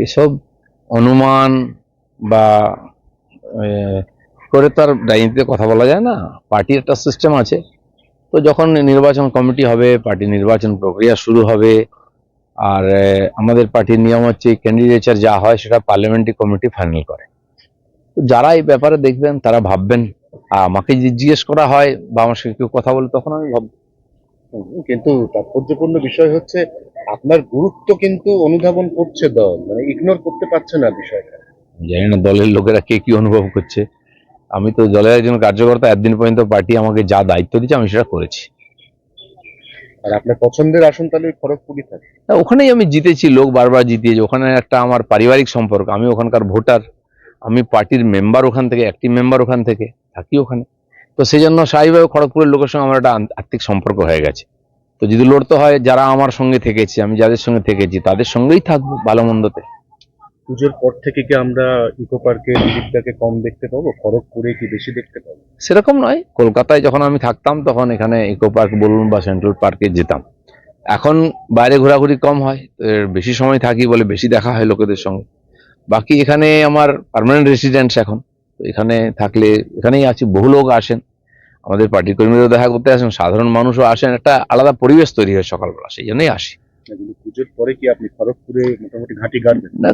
এসব অনুমান বা করে তো আর রাজনীতিতে কথা বলা যায় না। পার্টির একটা সিস্টেম আছে। তো যখন নির্বাচন কমিটি হবে পার্টি নির্বাচন প্রক্রিয়া শুরু হবে আর আমাদের পার্টির নিয়ম হচ্ছে ক্যান্ডিডেচার যা হয় সেটা পার্লামেন্টারি কমিটি ফাইনাল করে। তো যারা এই ব্যাপারে দেখবেন তারা ভাববেন আর আমাকে জিজ্ঞেস করা হয় বা আমার সঙ্গে কেউ কথা বলে তখন আমি হুম, কিন্তু তাৎপর্যপূর্ণ বিষয় হচ্ছে আপনার গুরুত্ব কিন্তু অনুধাবন করছে দল মানে ইগনোর করতে পারছে না বিষয়টা। জানি না দলের লোকেরা কে কি অনুভব করছে। আমি তো দলের একজন কার্যকর্তা একদিন পর্যন্ত পার্টি আমাকে যা দায়িত্ব দিচ্ছে আমি সেটা করেছি। আর আপনার পছন্দের আসন তাহলে খড়গপুরই থাকে ওখানেই আমি জিতেছি লোক বারবার জিতিয়েছে। ওখানে একটা আমার পারিবারিক সম্পর্ক আমি ওখানকার ভোটার আমি পার্টির মেম্বার ওখান থেকে অ্যাক্টিভ মেম্বার ওখান থেকে থাকি ওখানে। তো সেই জন্য স্বাভাবিকভাবে খড়গপুরের লোকের সঙ্গে আমার একটা আত্মিক সম্পর্ক হয়ে গেছে। তো যদি লড়তে হয় যারা আমার সঙ্গে থেকেছে আমি যাদের সঙ্গে থেকেছি তাদের সঙ্গেই থাকব ভালো মন্দতে পুজোর পর থেকে কি আমরা ইকো পার্কে দিলীপদাকে কম দেখতে পাবো? খড়গপুরে কি বেশি দেখতে পাবো? সেরকম নয়। কলকাতায় যখন আমি থাকতাম তখন এখানে ইকো পার্ক বলুন বা সেন্ট্রাল পার্কে যেতাম। এখন বাইরে ঘোরাঘুরি কম হয় বেশি সময় থাকি বলে বেশি দেখা হয় লোকেদের সঙ্গে। বাকি এখানে আমার পার্মানেন্ট রেসিডেন্স এখন। তো এখানে থাকলে এখানেই আছি বহু লোক আসেন। আমাদের পার্টি কর্মীরাও দেখা করতে আসেন সাধারণ মানুষও আসেন একটা আলাদা পরিবেশ তৈরি হয় সকালবেলা সেই জন্যই আসি। পুজোর পরে কি আপনি খড়গপুরে মোটামুটি ঘাঁটি গাড়বেন না।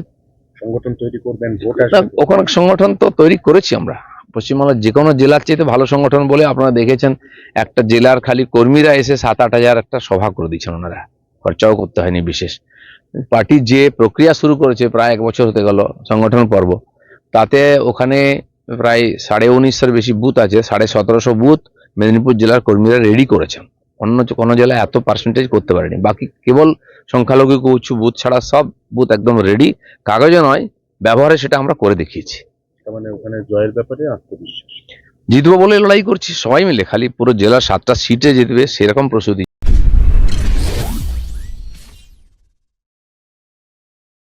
সংগঠন তৈরি করবেন ভোট ওখানে সংগঠন তো তৈরি করেছি আমরা। পশ্চিমবাংলার যে কোনো জেলার চাইতে ভালো সংগঠন বলে আপনারা দেখেছেন একটা জেলার খালি কর্মীরা এসে সাত আট হাজার একটা সভা করে দিচ্ছেন ওনারা। খরচাও করতে হয়নি বিশেষ। পার্টি যে প্রক্রিয়া শুরু করেছে প্রায় এক বছর হতে গেল সংগঠন পর্ব তাতে ওখানে প্রায় সাড়ে উনিশশোর বেশি বুথ আছে সাড়ে সতেরোশো বুথ মেদিনীপুর জেলার কর্মীরা রেডি করেছেন। অন্য কোনো জেলায় এত পার্সেন্টেজ করতে পারেনি। বাকি কেবল সংখ্যালঘু উচ্চ বুথ ছাড়া সব বুথ একদম রেডি কাগজে নয় ব্যবহারে সেটা আমরা করে দেখিয়েছি। মানে ওখানে জয়ের ব্যাপারে আত্মবিশ্বাস। জিতবো বলে লড়াই করছি সবাই মিলে। খালি পুরো জেলার সাতটা সিটে জিতবে সেরকম প্রস্তুতি